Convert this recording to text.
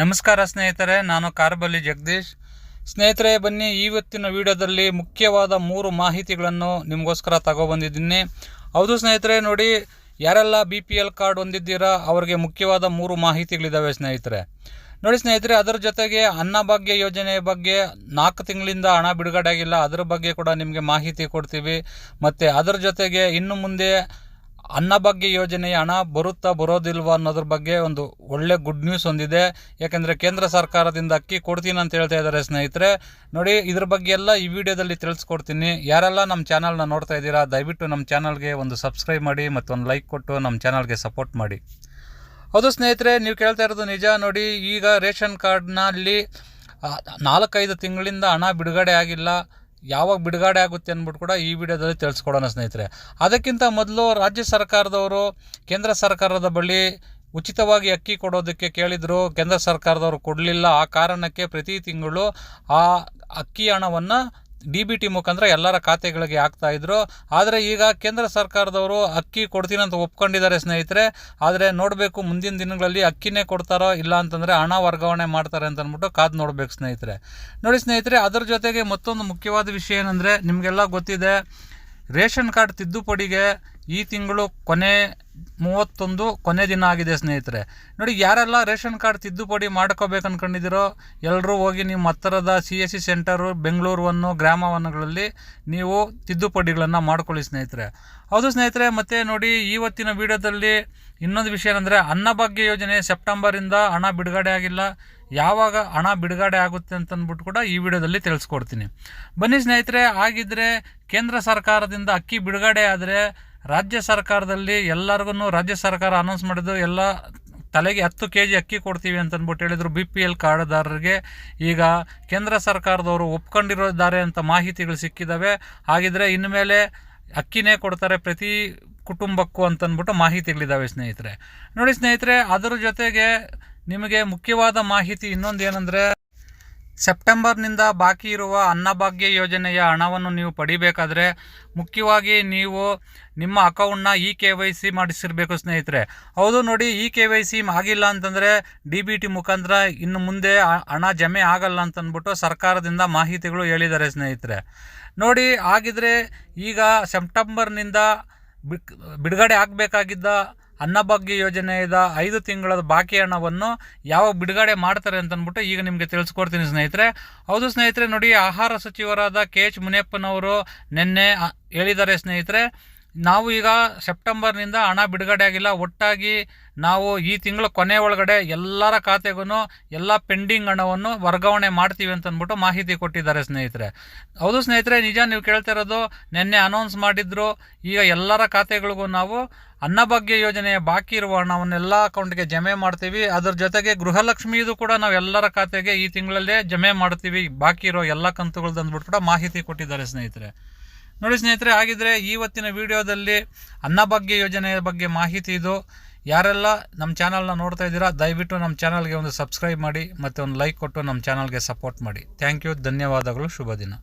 ನಮಸ್ಕಾರ ಸ್ನೇಹಿತರೆ, ನಾನು ಕಾರ್ಬಲ್ಲಿ ಜಗದೀಶ್. ಸ್ನೇಹಿತರೆ, ಬನ್ನಿ ಇವತ್ತಿನ ವಿಡಿಯೋದಲ್ಲಿ ಮುಖ್ಯವಾದ ಮೂರು ಮಾಹಿತಿಗಳನ್ನು ನಿಮಗೋಸ್ಕರ ತಗೊಬಂದಿದ್ದೀನಿ. ಹೌದು ಸ್ನೇಹಿತರೆ, ನೋಡಿ, ಯಾರೆಲ್ಲ ಬಿ ಪಿ ಎಲ್ ಕಾರ್ಡ್ ಹೊಂದಿದ್ದೀರಾ, ಅವರಿಗೆ ಮುಖ್ಯವಾದ ಮೂರು ಮಾಹಿತಿಗಳಿದ್ದಾವೆ ಸ್ನೇಹಿತರೆ. ನೋಡಿ ಸ್ನೇಹಿತರೆ, ಅದರ ಜೊತೆಗೆ ಅನ್ನಭಾಗ್ಯ ಯೋಜನೆ ಬಗ್ಗೆ ನಾಲ್ಕು ತಿಂಗಳಿಂದ ಹಣ ಬಿಡುಗಡೆ ಆಗಿಲ್ಲ, ಅದರ ಬಗ್ಗೆ ಕೂಡ ನಿಮಗೆ ಮಾಹಿತಿ ಕೊಡ್ತೀವಿ. ಮತ್ತು ಅದರ ಜೊತೆಗೆ ಇನ್ನು ಮುಂದೆ ಅನ್ನಭಾಗ್ಯ ಯೋಜನೆ, ಹಣ ಬರುತ್ತಾ ಬರೋದಿಲ್ವಾ ಅನ್ನೋದ್ರ ಬಗ್ಗೆ ಒಂದು ಒಳ್ಳೆ ಗುಡ್ ನ್ಯೂಸ್ ಹೊಂದಿದೆ ಯಾಕೆಂದರೆ ಕೇಂದ್ರ ಸರ್ಕಾರದಿಂದ ಅಕ್ಕಿ ಕೊಡ್ತೀನಿ ಅಂತ ಹೇಳ್ತಾ ಇದ್ದಾರೆ ಸ್ನೇಹಿತರೆ. ನೋಡಿ, ಇದ್ರ ಬಗ್ಗೆ ಎಲ್ಲ ಈ ವಿಡಿಯೋದಲ್ಲಿ ತಿಳಿಸ್ಕೊಡ್ತೀನಿ. ಯಾರೆಲ್ಲ ನಮ್ಮ ಚಾನಲ್ನ ನೋಡ್ತಾ ಇದ್ದೀರಾ, ದಯವಿಟ್ಟು ನಮ್ಮ ಚಾನಲ್ಗೆ ಒಂದು ಸಬ್ಸ್ಕ್ರೈಬ್ ಮಾಡಿ ಮತ್ತು ಒಂದು ಲೈಕ್ ಕೊಟ್ಟು ನಮ್ಮ ಚಾನಲ್ಗೆ ಸಪೋರ್ಟ್ ಮಾಡಿ. ಹೌದು ಸ್ನೇಹಿತರೆ, ನೀವು ಕೇಳ್ತಾ ಇರೋದು ನಿಜ. ನೋಡಿ, ಈಗ ರೇಷನ್ ಕಾರ್ಡ್ನಲ್ಲಿ ನಾಲ್ಕೈದು ತಿಂಗಳಿಂದ ಹಣ ಬಿಡುಗಡೆ ಆಗಿಲ್ಲ. ಯಾವಾಗ ಬಿಡುಗಡೆ ಆಗುತ್ತೆ ಅಂದ್ಬಿಟ್ಟು ಕೂಡ ಈ ವಿಡಿಯೋದಲ್ಲಿ ತಿಳಿಸ್ಕೊಡೋಣ ಸ್ನೇಹಿತರೆ. ಅದಕ್ಕಿಂತ ಮೊದಲು ರಾಜ್ಯ ಸರ್ಕಾರದವರು, ಕೇಂದ್ರ ಸರ್ಕಾರದ ಬಳಿ ಉಚಿತವಾಗಿ ಅಕ್ಕಿ ಕೊಡೋದಕ್ಕೆ ಕೇಳಿದರು, ಕೇಂದ್ರ ಸರ್ಕಾರದವರು ಕೊಡಲಿಲ್ಲ. ಆ ಕಾರಣಕ್ಕೆ ಪ್ರತಿ ತಿಂಗಳು ಆ ಅಕ್ಕಿ ಹಣವನ್ನು ಡಿ ಬಿ ಟಿ ಮುಖಾಂತರ ಎಲ್ಲರ ಖಾತೆಗಳಿಗೆ ಹಾಕ್ತಾ ಇದ್ರು. ಆದರೆ ಈಗ ಕೇಂದ್ರ ಸರ್ಕಾರದವರು ಅಕ್ಕಿ ಕೊಡ್ತೀನಿ ಅಂತ ಒಪ್ಕೊಂಡಿದ್ದಾರೆ ಸ್ನೇಹಿತರೆ. ಆದರೆ ನೋಡಬೇಕು ಮುಂದಿನ ದಿನಗಳಲ್ಲಿ ಅಕ್ಕಿನೇ ಕೊಡ್ತಾರೋ ಇಲ್ಲ ಅಂತಂದರೆ ಹಣ ವರ್ಗಾವಣೆ ಮಾಡ್ತಾರೆ ಅಂತ ಅಂದ್ಬಿಟ್ಟು ಕಾದು ನೋಡಬೇಕು ಸ್ನೇಹಿತರೆ. ನೋಡಿ ಸ್ನೇಹಿತರೆ, ಅದರ ಜೊತೆಗೆ ಮತ್ತೊಂದು ಮುಖ್ಯವಾದ ವಿಷಯ ಏನಂದರೆ ನಿಮಗೆಲ್ಲ ಗೊತ್ತಿದೆ, ರೇಷನ್ ಕಾರ್ಡ್ ತಿದ್ದುಪಡಿಗೆ ಈ ತಿಂಗಳು ಕೊನೆ ಮೂವತ್ತೊಂದು ಕೊನೆ ದಿನ ಆಗಿದೆ ಸ್ನೇಹಿತರೆ. ನೋಡಿ, ಯಾರೆಲ್ಲ ರೇಷನ್ ಕಾರ್ಡ್ ತಿದ್ದುಪಡಿ ಮಾಡ್ಕೋಬೇಕು ಅಂದ್ಕೊಂಡಿದ್ದೀರೋ ಎಲ್ಲರೂ ಹೋಗಿ ನಿಮ್ಮ ಹತ್ತಿರದ C S C centre Bengaluru one ಗ್ರಾಮವನಗಳಲ್ಲಿ ನೀವು ತಿದ್ದುಪಡಿಗಳನ್ನು ಮಾಡ್ಕೊಳ್ಳಿ ಸ್ನೇಹಿತರೆ. ಹೌದು ಸ್ನೇಹಿತರೆ, ಮತ್ತು ನೋಡಿ ಇವತ್ತಿನ ವಿಡಿಯೋದಲ್ಲಿ ಇನ್ನೊಂದು ವಿಷಯ ಏನಂದರೆ ಅನ್ನಭಾಗ್ಯ ಯೋಜನೆ ಸೆಪ್ಟೆಂಬರಿಂದ ಹಣ ಬಿಡುಗಡೆ ಆಗಿಲ್ಲ. ಯಾವಾಗ ಹಣ ಬಿಡುಗಡೆ ಆಗುತ್ತೆ ಅಂತಂದ್ಬಿಟ್ಟು ಕೂಡ ಈ ವಿಡಿಯೋದಲ್ಲಿ ತಿಳಿಸ್ಕೊಡ್ತೀನಿ. ಬನ್ನಿ ಸ್ನೇಹಿತರೆ ಆಗಿದ್ದರೆ ಕೇಂದ್ರ ಸರ್ಕಾರದಿಂದ ಅಕ್ಕಿ ಬಿಡುಗಡೆ ಆದರೆ ರಾಜ್ಯ ಸರ್ಕಾರದಲ್ಲಿ ಎಲ್ಲರಿಗೂ ರಾಜ್ಯ ಸರ್ಕಾರ ಅನೌನ್ಸ್ ಮಾಡಿದ್ದು ಎಲ್ಲ ತಲೆಗೆ ಹತ್ತು ಕೆ ಜಿ ಅಕ್ಕಿ ಕೊಡ್ತೀವಿ ಅಂತಂದ್ಬಿಟ್ಟು ಹೇಳಿದರು ಬಿ ಪಿ ಎಲ್ ಕಾರ್ಡ್ದಾರರಿಗೆ. ಈಗ ಕೇಂದ್ರ ಸರ್ಕಾರದವರು ಒಪ್ಕೊಂಡಿರೋದ್ದಾರೆ ಅಂತ ಮಾಹಿತಿಗಳು ಸಿಕ್ಕಿದ್ದಾವೆ ಹಾಗಿದ್ರೆ ಇನ್ಮೇಲೆ ಅಕ್ಕಿನೇ ಕೊಡ್ತಾರೆ ಪ್ರತಿ ಕುಟುಂಬಕ್ಕೂ ಅಂತಂದ್ಬಿಟ್ಟು ಮಾಹಿತಿಗಳಿದ್ದಾವೆ ಸ್ನೇಹಿತರೆ. ನೋಡಿ ಸ್ನೇಹಿತರೆ, ಅದರ ಜೊತೆಗೆ ನಿಮಗೆ ಮುಖ್ಯವಾದ ಮಾಹಿತಿ ಇನ್ನೊಂದು ಏನಂದರೆ ಸೆಪ್ಟೆಂಬರ್ನಿಂದ ಬಾಕಿ ಇರುವ ಅನ್ನಭಾಗ್ಯ ಯೋಜನೆಯ ಹಣವನ್ನು ನೀವು ಪಡಿಬೇಕಾದ್ರೆ ಮುಖ್ಯವಾಗಿ ನೀವು ನಿಮ್ಮ ಅಕೌಂಟ್ನ ಇ ಕೆ ವೈ ಸಿ ಮಾಡಿಸಿರಬೇಕು ಸ್ನೇಹಿತರೆ. ಹೌದು ನೋಡಿ, ಇ ಕೆ ವೈ ಸಿ ಆಗಿಲ್ಲ ಅಂತಂದರೆ ಡಿ ಬಿ ಟಿ ಮುಖಾಂತರ ಇನ್ನು ಮುಂದೆ ಹಣ ಜಮೆ ಆಗಲ್ಲ ಅಂತಂದ್ಬಿಟ್ಟು ಸರ್ಕಾರದಿಂದ ಮಾಹಿತಿಗಳು ಹೇಳಿದ್ದಾರೆ ಸ್ನೇಹಿತರೆ. ನೋಡಿ, ಆಗಿದ್ರೆ ಈಗ ಸೆಪ್ಟೆಂಬರ್ನಿಂದ ಬಿಡುಗಡೆ ಆಗಬೇಕಾಗಿದ್ದ ಅನ್ನಭಾಗ್ಯ ಯೋಜನೆಯದ ಐದು ತಿಂಗಳ ಬಾಕಿ ಹಣವನ್ನು ಯಾವಾಗ ಬಿಡುಗಡೆ ಮಾಡ್ತಾರೆ ಅಂತಂದ್ಬಿಟ್ಟು ಈಗ ನಿಮಗೆ ತಿಳಿಸ್ಕೊಡ್ತೀನಿ ಸ್ನೇಹಿತರೆ. ಹೌದು ಸ್ನೇಹಿತರೆ, ನೋಡಿ ಆಹಾರ ಸಚಿವರಾದ ಕೆ ಎಚ್ ಮುನಿಯಪ್ಪನವರು ನಿನ್ನೆ ಹೇಳಿದ್ದಾರೆ ಸ್ನೇಹಿತರೆ. ನಾವು ಈಗ ಸೆಪ್ಟೆಂಬರ್ನಿಂದ ಹಣ ಬಿಡುಗಡೆ ಆಗಿಲ್ಲ. ಒಟ್ಟಾಗಿ ನಾವು ಈ ತಿಂಗಳ ಕೊನೆ ಒಳಗಡೆ ಎಲ್ಲರ ಖಾತೆಗೂ ಎಲ್ಲ ಪೆಂಡಿಂಗ್ ಹಣವನ್ನು ವರ್ಗಾವಣೆ ಮಾಡ್ತೀವಿ ಅಂತ ಅಂದ್ಬಿಟ್ಟು ಮಾಹಿತಿ ಕೊಟ್ಟಿದ್ದಾರೆ ಸ್ನೇಹಿತರೆ. ಹೌದು ಸ್ನೇಹಿತರೆ, ನಿಜ ನೀವು ಕೇಳ್ತಾ ಇರೋದು ನಿನ್ನೆ ಅನೌನ್ಸ್ ಮಾಡಿದ್ರು. ಈಗ ಎಲ್ಲರ ಖಾತೆಗಳಿಗೂ ನಾವು ಅನ್ನಭಾಗ್ಯ ಯೋಜನೆಯ ಬಾಕಿ ಇರುವ ಹಣವನ್ನೆಲ್ಲ ಅಕೌಂಟ್ಗೆ ಜಮೆ ಮಾಡ್ತೀವಿ. ಅದ್ರ ಜೊತೆಗೆ ಗೃಹಲಕ್ಷ್ಮಿದು ಕೂಡ ನಾವು ಎಲ್ಲರ ಖಾತೆಗೆ ಈ ತಿಂಗಳಲ್ಲೇ ಜಮೆ ಮಾಡ್ತೀವಿ. ಬಾಕಿ ಇರೋ ಎಲ್ಲ ಕಂತುಗಳದ್ದು ಅಂದ್ಬಿಟ್ಟು ಕೂಡ ಮಾಹಿತಿ ಕೊಟ್ಟಿದ್ದಾರೆ ಸ್ನೇಹಿತರೆ. ನೋಡಿ ಸ್ನೇಹಿತರೆ, ಹಾಗಿದ್ರೆ ಇವತ್ತಿನ ವಿಡಿಯೋದಲ್ಲಿ ಅನ್ನಭಾಗ್ಯ ಯೋಜನೆಯ ಬಗ್ಗೆ ಮಾಹಿತಿ ಇದು. ಯಾರೆಲ್ಲ ನಮ್ಮ ಚಾನಲ್ನ ನೋಡ್ತಾ ಇದ್ದೀರಾ, ದಯವಿಟ್ಟು ನಮ್ಮ ಚಾನಲ್ಗೆ ಒಂದು ಸಬ್ಸ್ಕ್ರೈಬ್ ಮಾಡಿ, ಮತ್ತು ಒಂದು ಲೈಕ್ ಕೊಟ್ಟು ನಮ್ಮ ಚಾನಲ್ಗೆ ಸಪೋರ್ಟ್ ಮಾಡಿ. ಥ್ಯಾಂಕ್ ಯು ಧನ್ಯವಾದಗಳು, ಶುಭ ದಿನ.